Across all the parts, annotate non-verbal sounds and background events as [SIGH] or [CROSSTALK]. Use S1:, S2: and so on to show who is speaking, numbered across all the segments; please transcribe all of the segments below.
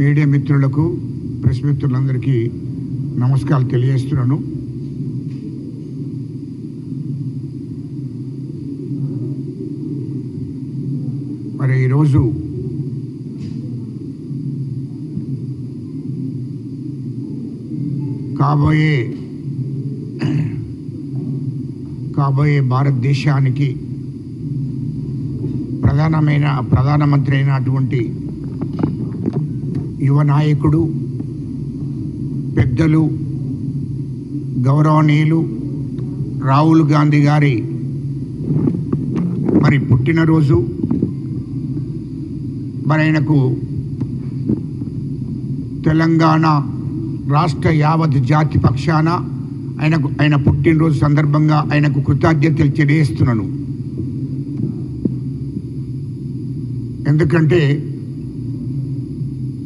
S1: Media మిత్రులకు press మిత్రులందరికీ నమస్కారాలు తెలియజేస్తున్నాను. మరి ఈరోజు కాబోయే [CLEARS THROAT] కాబోయే భారతదేశానికి ప్రధానమైన ప్రధానమంత్రి అయినటువంటి యువ నాయకుడు పెద్దలు గౌరవనీయులు రాహుల్ గాంధీ గారి మరి పుట్టినరోజు మరి ఆయనకు తెలంగాణ రాష్ట్ర యావత్ జాతి పక్షాన ఆయనకు ఆయన పుట్టినరోజు సందర్భంగా ఆయనకు కృతజ్ఞతలు తెలియజేస్తున్నాను. ఎందుకంటే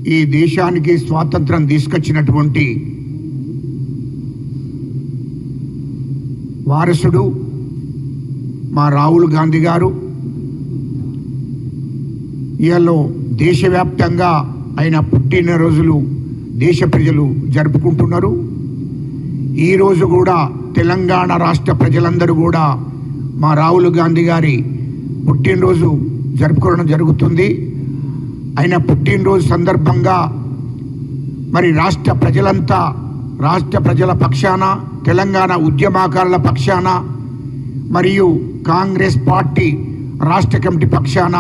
S1: ఈ దేశానికి స్వాతంత్రం తీసుకొచ్చినటువంటి వారసుడు మా రాహుల్ గాంధీ గారు. ఇవాళ దేశవ్యాప్తంగా ఆయన పుట్టినరోజులు దేశ ప్రజలు జరుపుకుంటున్నారు. ఈరోజు కూడా తెలంగాణ రాష్ట్ర ప్రజలందరూ కూడా మా రాహుల్ గాంధీ గారి పుట్టినరోజు జరుపుకోవడం జరుగుతుంది. ఆయన పుట్టినరోజు సందర్భంగా మరి రాష్ట్ర ప్రజలంతా రాష్ట్ర ప్రజల పక్షాన తెలంగాణ ఉద్యమాకారుల పక్షాన మరియు కాంగ్రెస్ పార్టీ రాష్ట్ర కమిటీ పక్షాన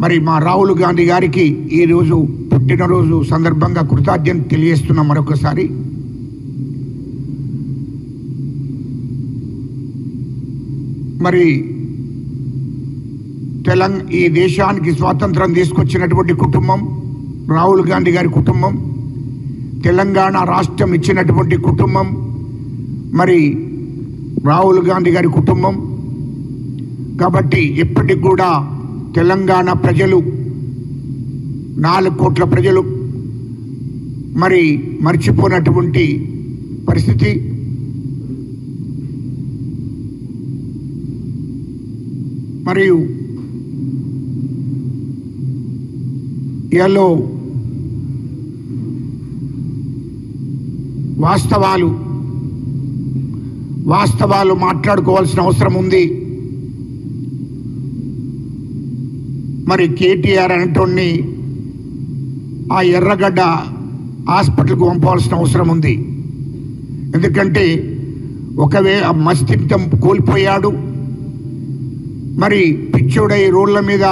S1: మరి మా రాహుల్ గాంధీ గారికి ఈరోజు పుట్టినరోజు సందర్భంగా కృతజ్ఞత తెలియజేస్తున్నాం మరొకసారి. మరి తెలంగ ఈ దేశానికి స్వాతంత్రం తీసుకొచ్చినటువంటి కుటుంబం రాహుల్ గాంధీ గారి కుటుంబం తెలంగాణ రాష్ట్రం ఇచ్చినటువంటి కుటుంబం మరి రాహుల్ గాంధీ గారి కుటుంబం. కాబట్టి ఎప్పటికి కూడా తెలంగాణ ప్రజలు నాలుగు కోట్ల ప్రజలు మరి మర్చిపోనటువంటి పరిస్థితి. మరియు ఇయాలో వాస్తవాలు వాస్తవాలు మాట్లాడుకోవాల్సిన అవసరం ఉంది. మరి కేటీఆర్ అనేటోడిని ఆ ఎర్రగడ్డ హాస్పిటల్కు పంపవలసిన అవసరం ఉంది. ఎందుకంటే ఒకవే ఆ కోల్పోయాడు. మరి పిచ్చోడై రోడ్ల మీద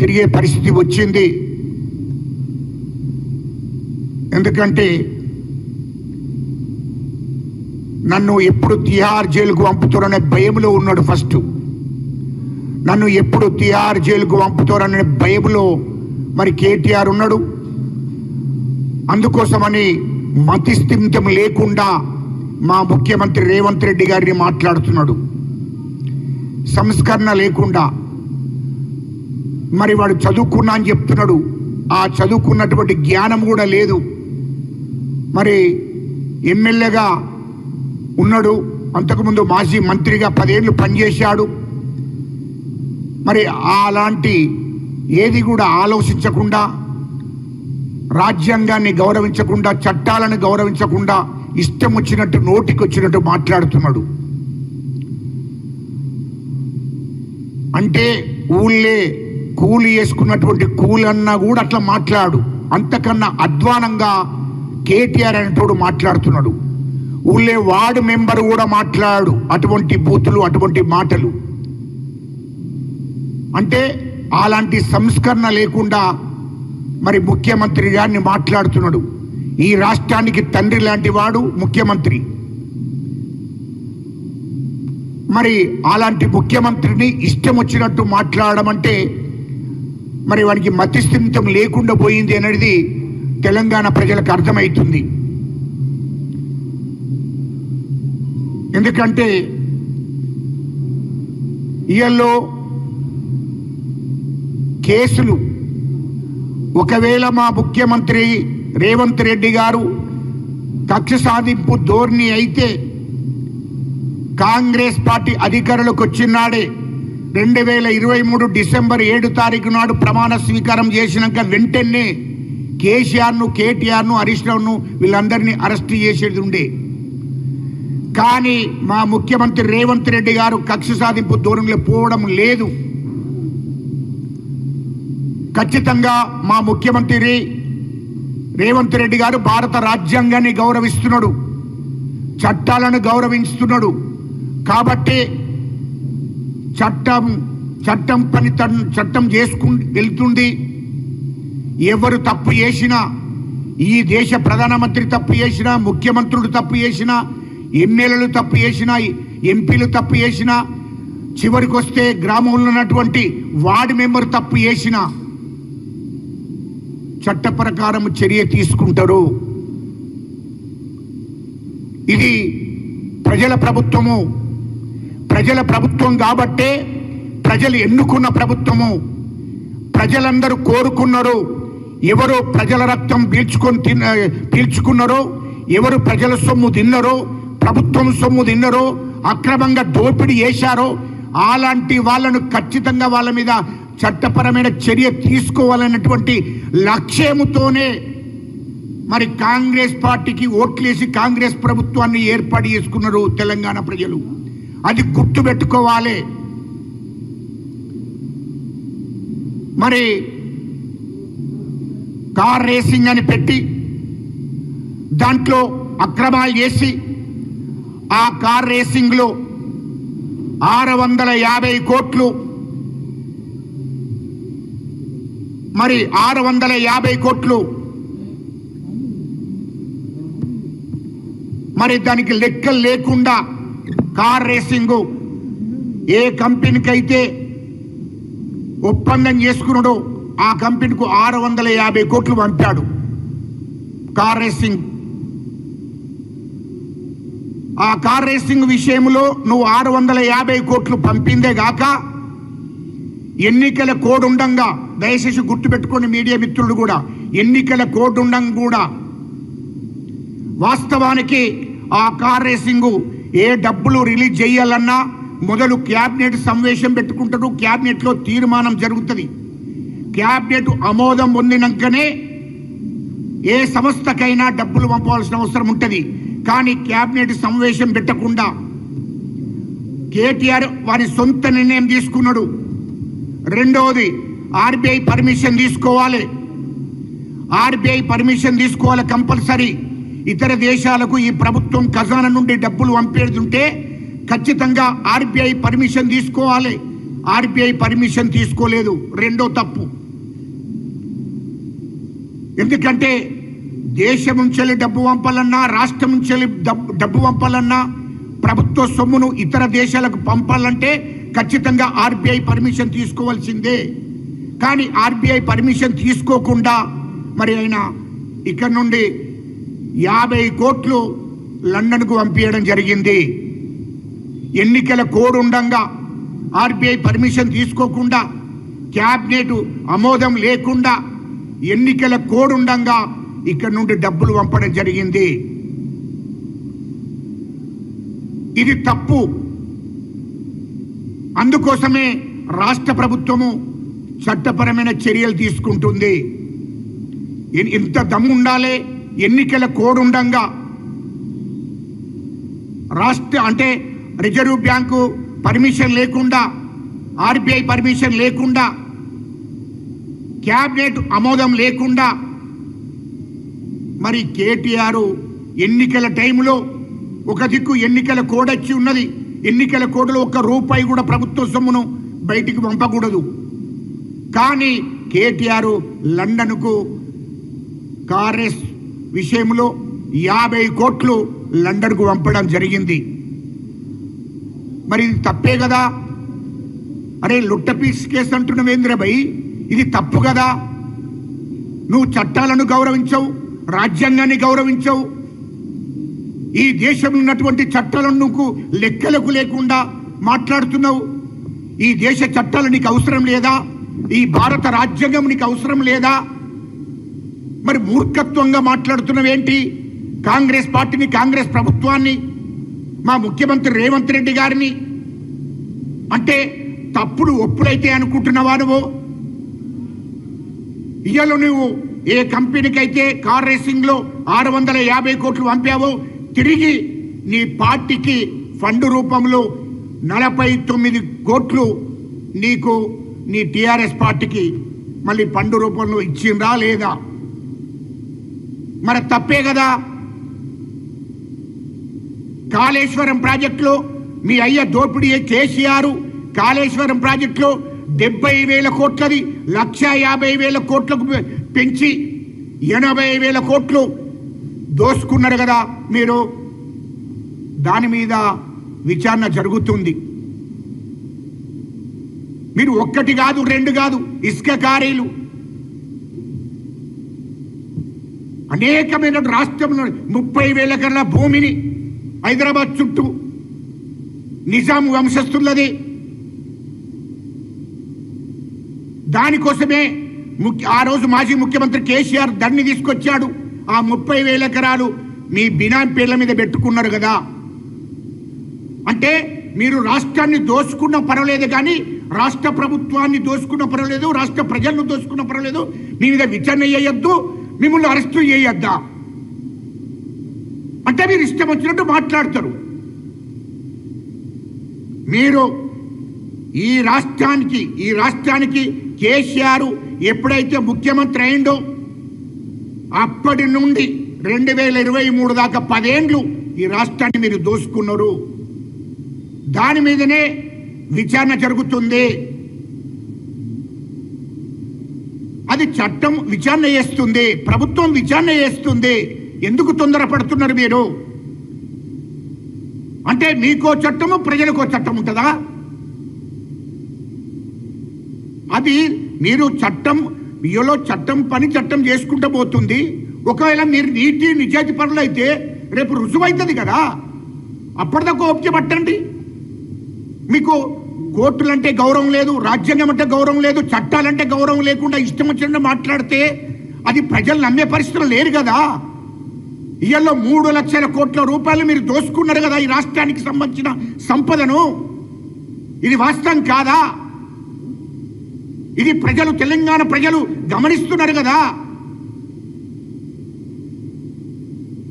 S1: తిరిగే పరిస్థితి వచ్చింది. ఎందుకంటే నన్ను ఎప్పుడు తిహార్ జైలుకు పంపుతారనే భయంలో ఉన్నాడు ఫస్ట్. నన్ను ఎప్పుడు తిహార్ జైలుకు పంపుతారనే భయంలో మరి కేటీఆర్ ఉన్నాడు. అందుకోసమని మతిస్థిమితం లేకుండా మా ముఖ్యమంత్రి రేవంత్ రెడ్డి గారిని మాట్లాడుతున్నాడు. సంస్కరణ లేకుండా మరి వాడు చదువుకున్నా అని చెప్తున్నాడు. ఆ చదువుకున్నటువంటి జ్ఞానం కూడా లేదు. మరి ఎమ్మెల్యేగా ఉన్నాడు. అంతకుముందు మాజీ మంత్రిగా పదేళ్ళు పనిచేశాడు. మరి అలాంటి ఏది కూడా ఆలోచించకుండా రాజ్యాంగాన్ని గౌరవించకుండా చట్టాలను గౌరవించకుండా ఇష్టం వచ్చినట్టు నోటికి వచ్చినట్టు మాట్లాడుతున్నాడు. అంటే ఊళ్ళే కూలి వేసుకున్నటువంటి కూలన్నా కూడా అట్లా మాట్లాడు. అంతకన్నా అధ్వానంగా కేటీఆర్ అనేటోడు మాట్లాడుతున్నాడు. ఊళ్ళే వార్డు మెంబర్ కూడా మాట్లాడు అటువంటి బూతులు అటువంటి మాటలు. అంటే అలాంటి సంస్కరణ లేకుండా మరి ముఖ్యమంత్రి గారిని మాట్లాడుతున్నాడు. ఈ రాష్ట్రానికి తండ్రి లాంటి వాడు ముఖ్యమంత్రి. మరి అలాంటి ముఖ్యమంత్రిని ఇష్టం వచ్చినట్టు మాట్లాడడం అంటే మరి వానికి మతిస్థిమితం లేకుండా పోయింది అనేది తెలంగాణ ప్రజలకు అర్థమవుతుంది ఎందుకంటే ఇయల్లో కేసులు ఒకవేళ మా ముఖ్యమంత్రి రేవంత్ రెడ్డి గారు కక్ష సాధింపు ధోరణి అయితే కాంగ్రెస్ పార్టీ అధికారులకు వచ్చినాడే రెండు వేల ఇరవై మూడు డిసెంబర్ ఏడు తారీఖు నాడు ప్రమాణ స్వీకారం చేసినాక వెంటనే కేసీఆర్ను కేటీఆర్ను హరీష్ రావును వీళ్ళందరినీ అరెస్ట్ చేసేది ఉండే. కానీ మా ముఖ్యమంత్రి రేవంత్ రెడ్డి గారు కక్ష సాధింపు దూరంలో పోవడం లేదు. ఖచ్చితంగా మా ముఖ్యమంత్రి రేవంత్ రెడ్డి గారు భారత రాజ్యాంగాన్ని గౌరవిస్తున్నాడు. చట్టాలను గౌరవిస్తున్నాడు. కాబట్టి చట్టం చట్టం పని తన్ చట్టం చేసుకు వెళ్తుంది ఎవరు తప్పు చేసినా ఈ దేశ ప్రధానమంత్రి తప్పు చేసినా ముఖ్యమంత్రులు తప్పు చేసినా ఎమ్మెల్యేలు తప్పు చేసినా ఎంపీలు తప్పు చేసినా చివరికి వస్తే గ్రామంలో ఉన్నటువంటి వార్డు మెంబర్ తప్పు చేసిన చట్ట ప్రకారం చర్య తీసుకుంటారు. ఇది ప్రజల ప్రభుత్వము. ప్రజల ప్రభుత్వం కాబట్టే ప్రజలు ఎన్నుకున్న ప్రభుత్వము. ప్రజలందరూ కోరుకున్నారు ఎవరు ప్రజల రక్తం పీల్చుకొని తిన్న పీల్చుకున్నారో ఎవరు ప్రజల సొమ్ము తిన్నారో ప్రభుత్వం సొమ్ము తిన్నారో అక్రమంగా దోపిడీ చేశారో అలాంటి వాళ్ళను ఖచ్చితంగా వాళ్ళ మీద చట్టపరమైన చర్య తీసుకోవాలన్నటువంటి లక్ష్యముతోనే మరి కాంగ్రెస్ పార్టీకి ఓట్లేసి కాంగ్రెస్ ప్రభుత్వాన్ని ఏర్పాటు చేసుకున్నారు తెలంగాణ ప్రజలు. అది గుర్తు పెట్టుకోవాలి మరి కార్ రేసింగ్ అని పెట్టి దాంట్లో అక్రమాలు చేసి ఆ కార్ రేసింగ్లో ఆరు వందల యాభై కోట్లు మరి ఆరు వందల యాభై కోట్లు మరి దానికి లెక్కలు లేకుండా కార్ రేసింగ్. ఏ కంపెనీకైతే ఒప్పందం చేసుకున్నాడో ఆ కంపెనీకు ఆరు వందల యాభై కోట్లు పంపాడు కార్ రేసింగ్. ఆ కార్ రేసింగ్ విషయంలో నువ్వు ఆరు వందల యాభై కోట్లు పంపిందే గాక ఎన్నికల కోడ్ ఉండంగా దయచేసి గుర్తుపెట్టుకోండి మీడియా మిత్రులు కూడా ఎన్నికల కోడ్ ఉండంగా కూడా వాస్తవానికి ఆ కార్ రేసింగు ఏ డబ్బులు రిలీజ్ చేయాలన్నా మొదలు క్యాబినెట్ సమావేశం పెట్టుకుంటారు. క్యాబినెట్లో తీర్మానం జరుగుతుంది. క్యాబినెట్ ఆమోదం పొందినాకనే ఏ సంస్థకైనా డబ్బులు పంపవలసిన అవసరం ఉంటుంది. కానీ క్యాబినెట్ సమావేశం పెట్టకుండా కేటీఆర్ వారి సొంత నిర్ణయం తీసుకున్నాడు. రెండవది ఆర్బీఐ పర్మిషన్ తీసుకోవాలి. ఆర్బీఐ పర్మిషన్ తీసుకోవాలి కంపల్సరీ. ఇతర దేశాలకు ఈ ప్రభుత్వం ఖజానా నుండి డబ్బులు పంపేడుతుంటే ఖచ్చితంగా ఆర్బీఐ పర్మిషన్ తీసుకోవాలి. ఆర్బీఐ పర్మిషన్ తీసుకోలేదు. రెండో తప్పు. ఎందుకంటే దేశం నుంచి డబ్బు పంపాలన్నా రాష్ట్రం నుంచి డబ్బు డబ్బు పంపాలన్నా ప్రభుత్వ సొమ్మును ఇతర దేశాలకు పంపాలంటే ఖచ్చితంగా ఆర్బీఐ పర్మిషన్ తీసుకోవాల్సిందే. కానీ ఆర్బీఐ పర్మిషన్ తీసుకోకుండా మరి ఆయన ఇక్కడ నుండి యాభై కోట్లు లండన్కు పంపించడం జరిగింది. ఎన్నికల కోడ్ ఉండంగా ఆర్బీఐ పర్మిషన్ తీసుకోకుండా క్యాబినెట్ ఆమోదం లేకుండా ఎన్నికల కోడ్ ఉండంగా ఇక్కడ నుండి డబ్బులు పంపడం జరిగింది. ఇది తప్పు. అందుకోసమే రాష్ట్ర ప్రభుత్వము చట్టపరమైన చర్యలు తీసుకుంటుంది. ఇంత ఎంత దమ్ము ఉండాలి ఎన్నికల కోడ్ ఉండంగా రాష్ట్ర అంటే రిజర్వ్ బ్యాంకు పర్మిషన్ లేకుండా ఆర్బీఐ పర్మిషన్ లేకుండా క్యాబినెట్ ఆమోదం లేకుండా మరి కేటీఆర్ ఎన్నికల టైంలో ఒక దిక్కు ఎన్నికల కోడ్ వచ్చి ఉన్నది. ఎన్నికల కోడ్లో ఒక్క రూపాయి కూడా ప్రభుత్వ సొమ్మును బయటికి పంపకూడదు. కానీ కేటీఆర్ లండన్కు కార్ఎస్ విషయంలో యాభై కోట్లు లండన్కు పంపడం జరిగింది. మరి ఇది తప్పే కదా? అరే లుట్టపీస్ కేసు అంటున్నావేంద్ర భయ్? ఇది తప్పు కదా? నువ్వు చట్టాలను గౌరవించవు రాజ్యాంగాన్ని గౌరవించవు. ఈ దేశంలో ఉన్నటువంటి చట్టాలను నువ్వు లెక్కలకు లేకుండా మాట్లాడుతున్నావు. ఈ దేశ చట్టాలు నీకు అవసరం లేదా? ఈ భారత రాజ్యాంగం నీకు అవసరం లేదా? మరి మూర్ఖత్వంగా మాట్లాడుతున్నవేంటి కాంగ్రెస్ పార్టీని కాంగ్రెస్ ప్రభుత్వాన్ని మా ముఖ్యమంత్రి రేవంత్ రెడ్డి గారిని? అంటే తప్పుడు ఒప్పుడైతే అనుకుంటున్నావా నువ్వు? ఇయ్యాలో నువ్వు ఏ కంపెనీకైతే కార్ రేసింగ్లో ఆరు వందల యాభై కోట్లు పంపావో తిరిగి నీ పార్టీకి ఫండ్ రూపంలో నలభై తొమ్మిది కోట్లు నీకు నీ టిఆర్ఎస్ పార్టీకి మళ్ళీ ఫండ్ రూపంలో ఇచ్చిందా లేదా? మరి తప్పే కదా? కాళేశ్వరం ప్రాజెక్టులో మీ అయ్య దోపిడీ కేసీఆర్. కాళేశ్వరం ప్రాజెక్టులో డెబ్బై వేల కోట్లది లక్ష యాభై వేల కోట్లకు పె- పెంచి ఎనభై వేల కోట్లు దోసుకున్నారు కదా మీరు. దాని మీద విచారణ జరుగుతుంది. మీరు ఒక్కటి కాదు రెండు కాదు ఇసుక కారీలు అనేకమైన రాష్ట్రంలో ముప్పై వేల కన్నా భూమిని హైదరాబాద్ చుట్టూ నిజాం వంశస్థులది. దానికోసమే ముఖ్య ఆ రోజు మాజీ ముఖ్యమంత్రి కేసీఆర్ దాన్ని తీసుకొచ్చాడు. ఆ ముప్పై వేల ఎకరాలు మీ బినామీ పేర్ల మీద పెట్టుకున్నారు కదా. అంటే మీరు రాష్ట్రాన్ని దోచుకున్న పర్వాలేదు కానీ రాష్ట్ర ప్రభుత్వాన్ని దోచుకున్న పర్వాలేదు రాష్ట్ర ప్రజలను దోచుకున్న పర్వాలేదు. మీ మీద విచారణ చేయొద్దు. మిమ్మల్ని అరెస్టు చేయొద్దా అంటే మీరు ఇష్టం వచ్చినట్టు మాట్లాడతారు. మీరు ఈ రాష్ట్రానికి ఈ రాష్ట్రానికి కేసీఆర్ ఎప్పుడైతే ముఖ్యమంత్రి అయిండో అప్పటి నుండి రెండు వేల ఇరవై మూడు దాకా పదేండ్లు ఈ రాష్ట్రాన్ని మీరు దోసుకున్నారు. దాని మీదనే విచారణ జరుగుతుంది. అది చట్టం విచారణ చేస్తుంది ప్రభుత్వం విచారణ చేస్తుంది. ఎందుకు తొందరపడుతున్నారు మీరు? అంటే మీకో చట్టము ప్రజలకో చట్టం ఉంటుందా? అది మీరు చట్టం మీలో చట్టం పని చట్టం చేసుకుంటూ పోతుంది. ఒకవేళ మీరు నీటి నిజాయితీ పనులు అయితే రేపు రుజువైతుంది కదా. అప్పటిదాకా ఓపిక పట్టండి. మీకు కోర్టులంటే గౌరవం లేదు రాజ్యాంగం అంటే గౌరవం లేదు చట్టాలంటే గౌరవం లేకుండా ఇష్టం వచ్చినట్టు మాట్లాడితే అది ప్రజలు నమ్మే పరిస్థితులు లేరు కదా. ఇయ్యల్లో మూడు లక్షల కోట్ల రూపాయలు మీరు దోసుకున్నారు కదా ఈ రాష్ట్రానికి సంబంధించిన సంపదను. ఇది వాస్తవం కాదా? ఇది ప్రజలు తెలంగాణ ప్రజలు గమనిస్తున్నారు కదా.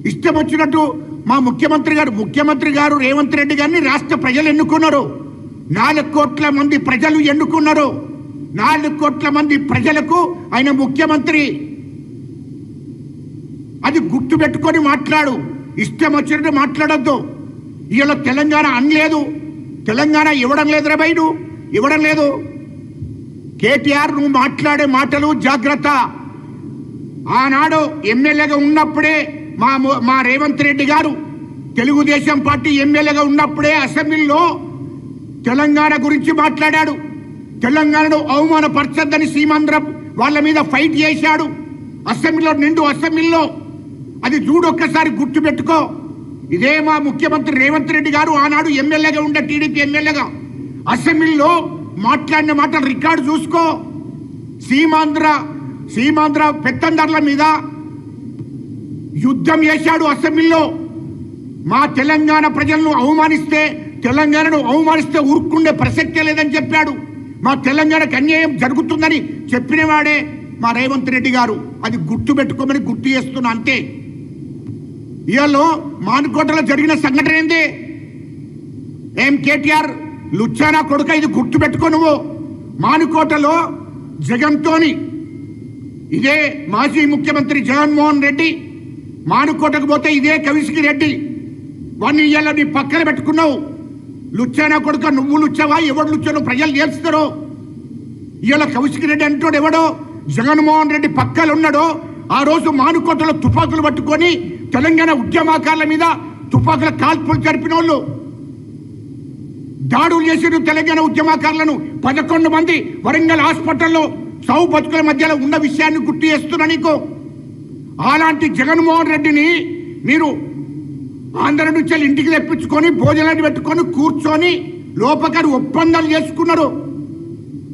S1: ఇష్టం వచ్చినట్టు మా ముఖ్యమంత్రి గారు ముఖ్యమంత్రి గారు రేవంత్ రెడ్డి గారిని రాష్ట్ర ప్రజలు ఎన్నుకున్నారు. నాలుగు కోట్ల మంది ప్రజలు ఎన్నుకున్నారు. నాలుగు కోట్ల మంది ప్రజలకు ఆయన ముఖ్యమంత్రి. అది గుర్తు పెట్టుకొని మాట్లాడు. ఇష్టం వచ్చినట్టు మాట్లాడద్దు. ఇలా తెలంగాణ అనలేదు. తెలంగాణ ఇవ్వడం లేదురా బయడు ఇవ్వడం లేదు. కేటీఆర్ నువ్వు మాట్లాడే మాటలు జాగ్రత్త. ఆనాడు ఎమ్మెల్యేగా ఉన్నప్పుడే మా మా రేవంత్ రెడ్డి గారు తెలుగుదేశం పార్టీ ఎమ్మెల్యేగా ఉన్నప్పుడే అసెంబ్లీలో తెలంగాణ గురించి మాట్లాడాడు. తెలంగాణను అవమానపరచద్దని సీమాంధ్ర వాళ్ళ మీద ఫైట్ చేశాడు. అసెంబ్లీలో నిండు అసెంబ్లీలో. అది చూడొక్కసారి గుర్తుపెట్టుకో. గుర్తు పెట్టుకో ఇదే మా ముఖ్యమంత్రి రేవంత్ రెడ్డి గారు ఆనాడు ఎమ్మెల్యేగా ఉండే టీడీపీ ఎమ్మెల్యేగా. అసెంబ్లీలో మాట్లాడిన మాటలు రికార్డు చూసుకో. సీమాంధ్ర సీమాంధ్ర పెత్తందర్ల మీద యుద్ధం చేశాడు అసెంబ్లీలో. మా తెలంగాణ ప్రజలను అవమానిస్తే తెలంగాణను అవమానిస్తే ఊరుకుండే ప్రసక్తే లేదని చెప్పాడు. మా తెలంగాణకు అన్యాయం జరుగుతుందని చెప్పినవాడే మా రేవంత్ రెడ్డి గారు. అది గుర్తు పెట్టుకోమని గుర్తు చేస్తున్నా అంతే. ఇవాళ మానుకోటలో జరిగిన సంఘటన ఏంది? ఏం కేటీఆర్? లుచ్చానా కొడుక ఇది గుర్తు పెట్టుకో నువ్వు. మానుకోటలో జగన్తోని ఇదే మాజీ ముఖ్యమంత్రి జగన్మోహన్ రెడ్డి మానుకోటకు పోతే ఇదే కవిసికి రెడ్డి. వాడిని ఇయర్లో నీ పక్కన పెట్టుకున్నావు. లుచ్చానా కొడుక నువ్వు లుచ్చావా? ఎవడు లుచ్చాను ప్రజలు చేస్తారు ఇవాళ కౌశిక్ రెడ్డి అంటాడు ఎవడో? జగన్మోహన్ రెడ్డి పక్కలు ఉన్నాడో? ఆ రోజు మానుకోటలో తుపాకులు పట్టుకొని తెలంగాణ ఉద్యమాకారుల మీద తుపాకుల కాల్పులు జరిపిన వాళ్ళు దాడులు చేసిన తెలంగాణ ఉద్యమాకారులను. పదకొండు మంది వరంగల్ హాస్పిటల్లో సౌ బతుకుల మధ్యలో ఉన్న విషయాన్ని గుర్తు చేస్తున్నా నీకు. అలాంటి జగన్మోహన్ రెడ్డిని మీరు ఆంధ్ర నుంచి వెళ్ళి ఇంటికి తెప్పించుకొని భోజనాన్ని పెట్టుకొని కూర్చొని లోపకారు ఒప్పందాలు చేసుకున్నారు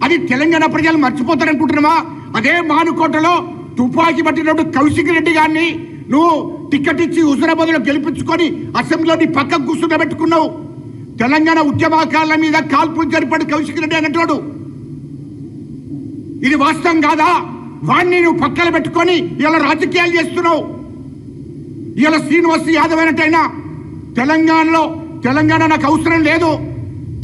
S1: అది తెలంగాణ ప్రజలు మర్చిపోతారనుకుంటున్నావా? అదే మానుకోటలో తుపాకీ పట్టినప్పుడు కౌశిక్ రెడ్డి గారిని నువ్వు టికెట్ ఇచ్చి హుజరాబాద్లో గెలిపించుకొని అసెంబ్లీని పక్కకు కూర్చుండబెట్టుకున్నావు తెలంగాణ ఉద్యమకారుల మీద కాల్పులు జరిపాడు కౌశిక్ రెడ్డి అన్నట్టు ఇది వాస్తవం కాదా? వాడిని నువ్వు పక్కన పెట్టుకొని ఇలా రాజకీయాలు చేస్తున్నావు. ఇలా శ్రీనివాస్ యాదవ్ అయినట్టయినా తెలంగాణలో తెలంగాణ నాకు అవసరం లేదు.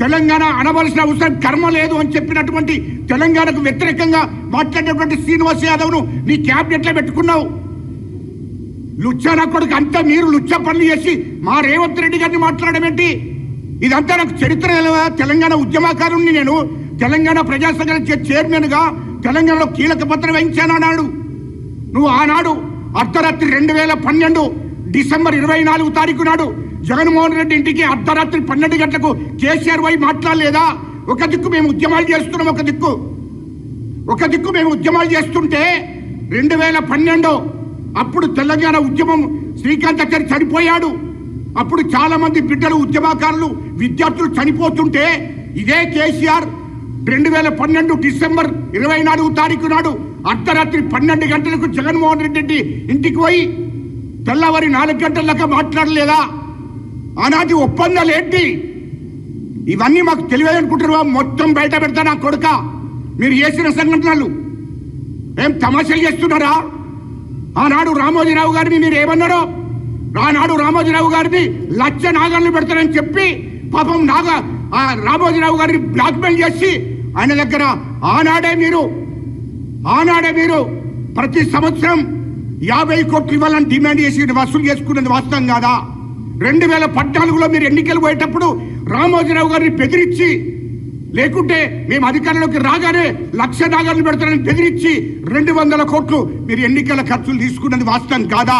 S1: తెలంగాణ అనవలసిన అవసరం కర్మ లేదు అని చెప్పినటువంటి తెలంగాణకు వ్యతిరేకంగా మాట్లాడినటువంటి శ్రీనివాస్ యాదవ్ను నీ క్యాబినెట్లో పెట్టుకున్నావు. లుచ్చా కొడుకు అంతా మీరు లుచ్చ పనులు చేసి మా రేవంత్ రెడ్డి గారిని మాట్లాడడం ఏంటి? ఇదంతా నాకు చరిత్ర తెలంగాణ ఉద్యమకారుణ్ణి నేను తెలంగాణ ప్రజా సంఘాల చైర్మన్గా తెలంగాణలో కీలక పత్రం వహించాను అన్నాడు. నువ్వు ఆనాడు అర్ధరాత్రి రెండు వేల పన్నెండు డిసెంబర్ ఇరవై నాలుగు తారీఖు నాడు జగన్మోహన్ రెడ్డి ఇంటికి అర్ధరాత్రి పన్నెండు గంటలకు కేసీఆర్ వై మాట్లాడలేదా? ఒక దిక్కు మేము ఉద్యమాలు చేస్తున్నాం ఒక దిక్కు. ఒక దిక్కు మేము ఉద్యమాలు చేస్తుంటే రెండు వేల పన్నెండు అప్పుడు తెలంగాణ ఉద్యమం శ్రీకాంతాచారి చనిపోయాడు. అప్పుడు చాలా మంది బిడ్డలు ఉద్యమకారులు విద్యార్థులు చనిపోతుంటే ఇదే కేసీఆర్ రెండు వేల పన్నెండు డిసెంబర్ ఇరవై నాలుగు తారీఖు నాడు అర్ధరాత్రి పన్నెండు గంటలకు జగన్మోహన్ రెడ్డి ఇంటికి పోయి తెల్లవారి నాలుగు గంటల మాట్లాడలేదా? ఆనాటి ఒప్పందాలు ఏంటి? ఇవన్నీ మాకు తెలియదు మొత్తం బయట పెడతా నా కొడుక. మీరు చేసిన సంఘటనలు. ఏం తమాషలు చేస్తున్నారా? ఆనాడు రామోజీరావు గారిని మీరు ఏమన్నారో? ఆనాడు రామోజీరావు గారిని లక్ష నాగాలను పెడతారని చెప్పి పాపం నాగ ఆ రామోజీరావు గారిని బ్లాక్మెయిల్ చేసి ఆయన దగ్గర ఆనాడే మీరు ఆనాడే మీరు ప్రతి సంవత్సరం యాభై కోట్లు ఇవ్వాలని డిమాండ్ చేసి వసూలు చేసుకున్నది వాస్తవం కాదా? రెండు వేల పద్నాలుగులో మీరు ఎన్నికలు పోయేటప్పుడు రామోజీరావు గారిని బెదిరించి లేకుంటే మేము అధికారంలోకి రాగానే లక్ష నాగర్లు పెడతారని బెదిరించి రెండు వందల కోట్లు మీరు ఎన్నికల ఖర్చులు తీసుకున్నది వాస్తవం కాదా?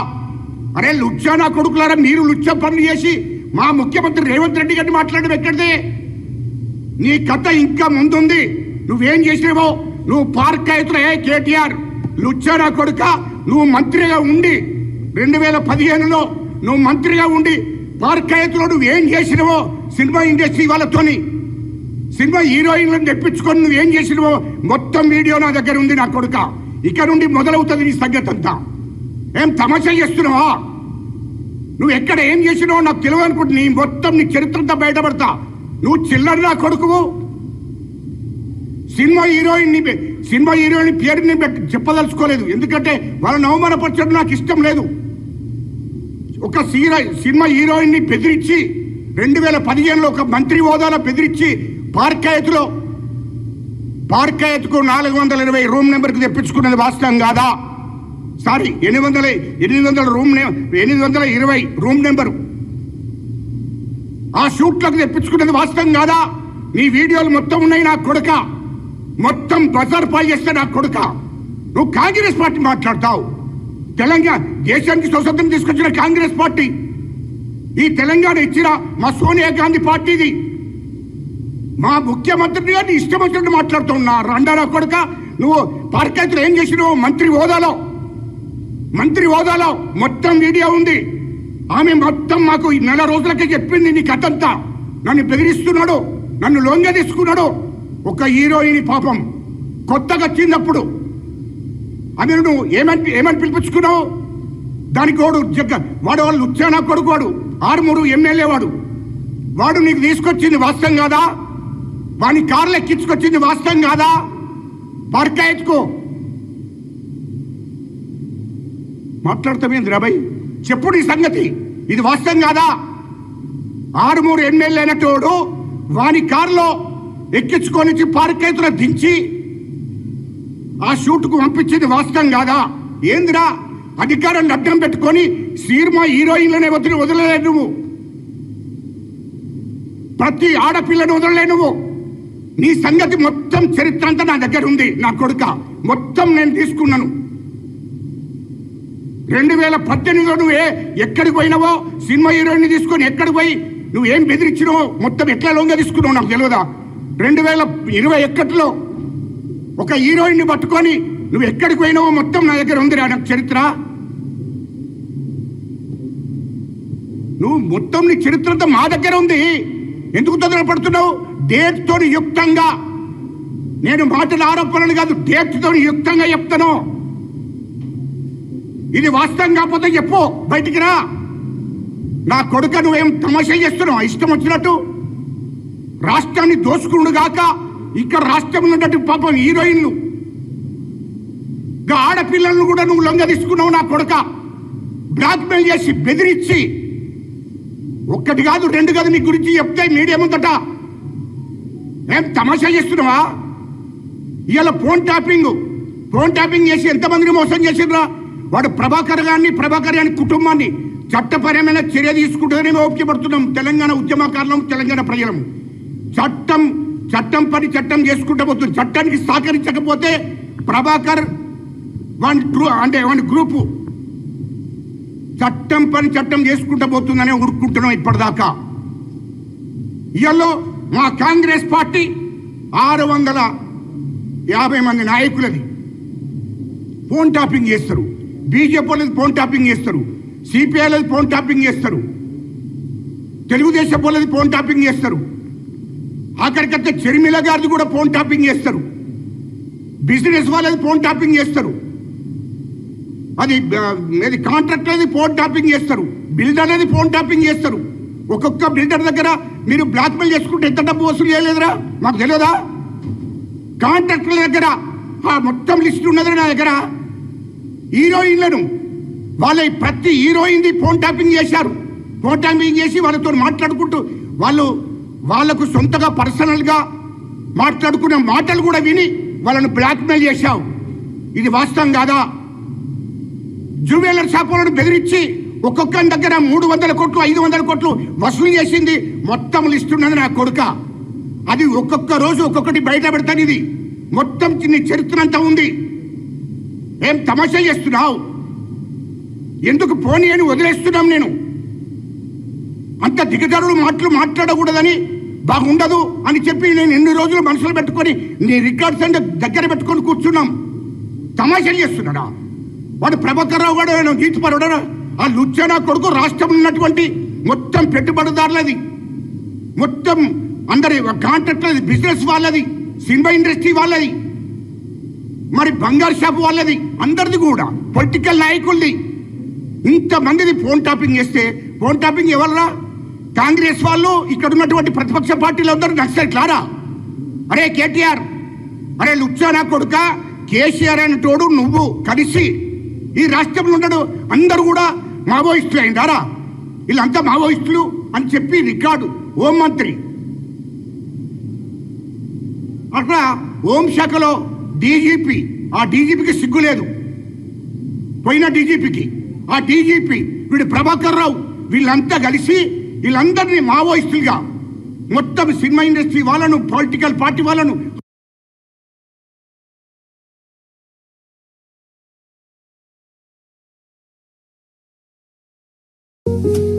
S1: అరే లుచ్చానా కొడుకులారా మీరు లుచ్చ పనులు చేసి మా ముఖ్యమంత్రి రేవంత్ రెడ్డి గారిని మాట్లాడడం ఎక్కడిదే? నీ కథ ఇంకా ముందుంది. నువ్వేం చేసినావో నువ్వు పార్క్ అవుతున్నా ఏ కేటీఆర్ లుచ్చానా కొడుక? నువ్వు మంత్రిగా ఉండి రెండు వేల పదిహేనులో నువ్వు మంత్రిగా ఉండి పార్క్ నువ్వు ఏం చేసినావో సినిమా ఇండస్ట్రీ వాళ్ళతోని. సినిమా హీరోయిన్లను తెప్పించుకొని ఏం చేసినావు మొత్తం వీడియో నా దగ్గర ఉంది నా కొడుక. ఇక్కడ నుండి మొదలవుతుంది నీ సంగతి అంతా. ఏం తమాషా చేస్తున్నావా? నువ్వు ఎక్కడ ఏం చేసినావో నాకు తెలియదు అనుకుంటు నీ మొత్తం నీ చరిత్రంతా బయటపడతా. నువ్వు చిల్లర నా కొడుకువు. సినిమా హీరోయిన్ సినిమా హీరోయిన్ పేరుని పెట్టి చెప్పదలుచుకోలేదు. ఎందుకంటే వాళ్ళని అవమానపరచడం నాకు ఇష్టం లేదు. ఒక సీర సినిమా హీరోయిన్ని బెదిరించి రెండు వేల పదిహేనులో ఒక మంత్రి హోదాలో బెదిరించి పార్కాయత్లో పార్కాయత్కు నాలుగు వందల ఇరవై రూమ్ నెంబర్కి తెప్పించుకున్నది వాస్తవం కాదా? సారీ ఎనిమిది వందల ఎనిమిది వందల రూమ్ ఎనిమిది వందల ఇరవై రూమ్ నెంబరు. ఆ షూట్లకు తెప్పించుకున్నది వాస్తవం కాదా? నీ వీడియోలు మొత్తం ఉన్నాయి నా కొడుక. మొత్తం బజార్ పాలు చేస్తే నా కొడుక. నువ్వు కాంగ్రెస్ పార్టీ మాట్లాడతావు. తెలంగాణ దేశానికి స్వతంత్రం తీసుకొచ్చిన కాంగ్రెస్ పార్టీ. ఈ తెలంగాణ ఇచ్చిన మా సోనియా గాంధీ పార్టీది. మా ముఖ్యమంత్రి గారిని ఇష్టం వచ్చినట్టు మాట్లాడుతున్నా. రండారా కొడుక నువ్వు పార్కాయతులు ఏం చేసినావు? మంత్రి హోదాలో. మంత్రి హోదాలో మొత్తం వీడియో ఉంది. ఆమె మొత్తం మాకు ఈ నెల రోజులకే చెప్పింది నీ కథంతా నన్ను బెదిరిస్తున్నాడు. నన్ను లోంగా తీసుకున్నాడు ఒక హీరోయిన్ పాపం కొత్తగా వచ్చినప్పుడు ఆమె నువ్వు ఏమని ఏమని పిలిపించుకున్నావు? దానికి వాడు జగ్గ వాడు వాళ్ళు ఉచ్చానా కొడుకోడు. ఆరుమూరు ఎమ్మెల్యే వాడు. వాడు నీకు తీసుకొచ్చింది వాస్తవం కాదా? వాని కార్లు ఎక్కించుకొచ్చింది వాస్తవం కాదా? పార్కా ఎత్తుకో. మాట్లాడతామేంది రాబాయ్ చెప్పు నీ సంగతి. ఇది వాస్తవం కాదా? ఆరుమూరు ఎమ్మెల్యే అయినటోడు వాని కారులో ఎక్కించుకొని పార్కేతులో దించి ఆ షూట్కు పంపించేది వాస్తవం కాదా? ఏందిరా? అధికారాన్ని అడ్డం పెట్టుకొని సినిమా హీరోయిన్లనే వదిలి వదలలేదు నువ్వు. ప్రతి ఆడపిల్లను వదలలే నువ్వు. నీ సంగతి మొత్తం చరిత్ర అంతా నా దగ్గర ఉంది నా కొడుక. మొత్తం నేను తీసుకున్నాను. రెండు వేల పద్దెనిమిదిలో నువ్వు ఏ ఎక్కడికి పోయినావో? సినిమా హీరోయిన్ తీసుకొని ఎక్కడికి పోయి నువ్వు ఏం బెదిరించినావో? మొత్తం ఎట్లా లొంగ తీసుకున్నావు నాకు తెలియదా? రెండు వేల ఇరవై ఒకటిలో ఒక హీరోయిన్ పట్టుకొని నువ్వు ఎక్కడికి పోయినావో మొత్తం నా దగ్గర ఉందిరా నాకు చరిత్ర. నువ్వు మొత్తం నీ చరిత్రతో మా దగ్గర ఉంది. ఎందుకు తొందరపడుతున్నావు డేట్తో యుక్తంగా. నేను మాటల ఆరోపణలు కాదు డేట్తో యుక్తంగా చెప్తాను. ఇది వాస్తవం కాకపోతే చెప్పు బయటికి రా. నా కొడుక నువ్వేం తమాషా చేస్తున్నావు? ఇష్టం వచ్చినట్టు రాష్ట్రాన్ని దోసుకుండు గాక ఇక్కడ రాష్ట్రం ఉన్నట్టు పాపం హీరోయిన్లు. గా ఆడపిల్లలను కూడా నువ్వు లొంగ తీసుకున్నావు నా కొడుక. బ్లాక్మెయిల్ చేసి బెదిరించి. ఒక్కటి కాదు రెండు కాదు నీ గురించి చెప్తే మీడియా ముందట. ఏం తమాషా చేస్తున్నావా? ఇవాళ ఫోన్ ట్యాపింగ్ ఫోన్ ట్యాపింగ్ చేసి ఎంతమందిని మోసం చేసిండ్రా? వాడు ప్రభాకర్ గారిని ప్రభాకర్ గారి కుటుంబాన్ని చట్టపరమైన చర్య తీసుకుంటుందని ఓపిక పడుతున్నాం తెలంగాణ ఉద్యమకారులం తెలంగాణ ప్రజలము. చట్టం చట్టం పని చట్టం చేసుకుంటూ పోతుంది చట్టానికి సహకరించకపోతే ప్రభాకర్ వన్ ట్రూ అంటే వన్ గ్రూపు చట్టం పని చట్టం చేసుకుంటూ పోతుందనే ఉరుక్కుంటున్నాం ఇప్పటిదాకా. ఇయల్లో మా కాంగ్రెస్ పార్టీ ఆరు వందల యాభై మంది నాయకులది. ఫోన్ టాపింగ్ చేస్తారు. బీజేపీ వాళ్ళది ఫోన్ టాపింగ్ చేస్తారు. సిపిఐలది ఫోన్ టాపింగ్ చేస్తారు. తెలుగుదేశం వాళ్ళది ఫోన్ టాపింగ్ చేస్తారు. అక్కడికక్కడ చెరిమిల గారిది కూడా ఫోన్ టాపింగ్ చేస్తారు. బిజినెస్ వాళ్ళది ఫోన్ టాపింగ్ చేస్తారు. అది అది కాంట్రాక్ట్ అనేది ఫోన్ టాపింగ్ చేస్తారు. బిల్డర్ అనేది ఫోన్ టాపింగ్ చేస్తారు. ఒక్కొక్క బిల్డర్ దగ్గర మీరు బ్లాక్మెయిల్ చేసుకుంటే ఎంత డబ్బు వసూలు చేయలేదురా? మాకు తెలియదా? కాంట్రాక్టర్ల దగ్గర ఆ మొత్తం లిస్ట్ ఉన్నది నా దగ్గర. హీరోయిన్లను వాళ్ళ ప్రతి హీరోయిన్ది ఫోన్ టాపింగ్ చేశారు. ఫోన్ టాపింగ్ చేసి వాళ్ళతో మాట్లాడుకుంటూ వాళ్ళు వాళ్ళకు సొంతగా పర్సనల్గా మాట్లాడుకున్న మాటలు కూడా విని వాళ్ళను బ్లాక్మెయిల్ చేశావు. ఇది వాస్తవం కాదా? జ్యువెలర్ షాప్ వాళ్ళను బెదిరించి ఒక్కొక్కరి దగ్గర మూడు వందల కోట్లు ఐదు వందల కోట్లు వసూలు చేసింది మొత్తం లిస్ట్ ఉన్నది నా కొడుక. అది ఒక్కొక్క రోజు ఒక్కొక్కటి బయట పెడతాను ఇది. మొత్తం చిన్న చరిత్ర అంతా ఉంది. ఏం తమాషా చేస్తున్నావు? ఎందుకు పోనీ అని వదిలేస్తున్నాం నేను? అంత దిగజారుడు మాటలు మాట్లాడకూడదని బాగుండదు అని చెప్పి నేను ఎన్ని రోజులు మనుషులు పెట్టుకొని నీ రికార్డ్స్ అంటే దగ్గర పెట్టుకొని కూర్చున్నాం. తమాషాలు చేస్తున్నాడా? వాడు ప్రభాకర్ రావు గారు నీతిపరుడా ఆ లుచ్చనా కొడుకు రాష్ట్రంలో ఉన్నటువంటి మొత్తం పెట్టుబడిదారులది. మొత్తం అందరి కాంట్రాక్టర్ది బిజినెస్ వాళ్ళది సినిమా ఇండస్ట్రీ వాళ్ళది. మరి బంగారు షాప్ వాళ్ళది అందరిది కూడా పొలిటికల్ నాయకులది. ఇంతమందిది ఫోన్ టాపింగ్ చేస్తే ఫోన్ టాపింగ్ ఎవర్రా? కాంగ్రెస్ వాళ్ళు ఇక్కడ ఉన్నటువంటి ప్రతిపక్ష పార్టీలు అందరూ నక్సలెట్లారా? అరే కేటీఆర్ అరే లుచ్చానా కొడుక కేసీఆర్ అనేటోడు నువ్వు కలిసి ఈ రాష్ట్రంలో ఉండడు అందరూ కూడా మావోయిస్టులు అయినారా? వీళ్ళంతా మావోయిస్టులు అని చెప్పి రికార్డు హోం మంత్రి. అట్లా హోంశాఖలో డీజీపీ ఆ డీజీపీకి సిగ్గు లేదు. పోయిన డీజీపీకి ఆ డీజీపీ వీడు ప్రభాకర్ రావు వీళ్ళంతా కలిసి వీళ్ళందరినీ మావోయిస్టులుగా మొత్తం సినిమా ఇండస్ట్రీ వాళ్ళను పొలిటికల్ పార్టీ వాళ్ళను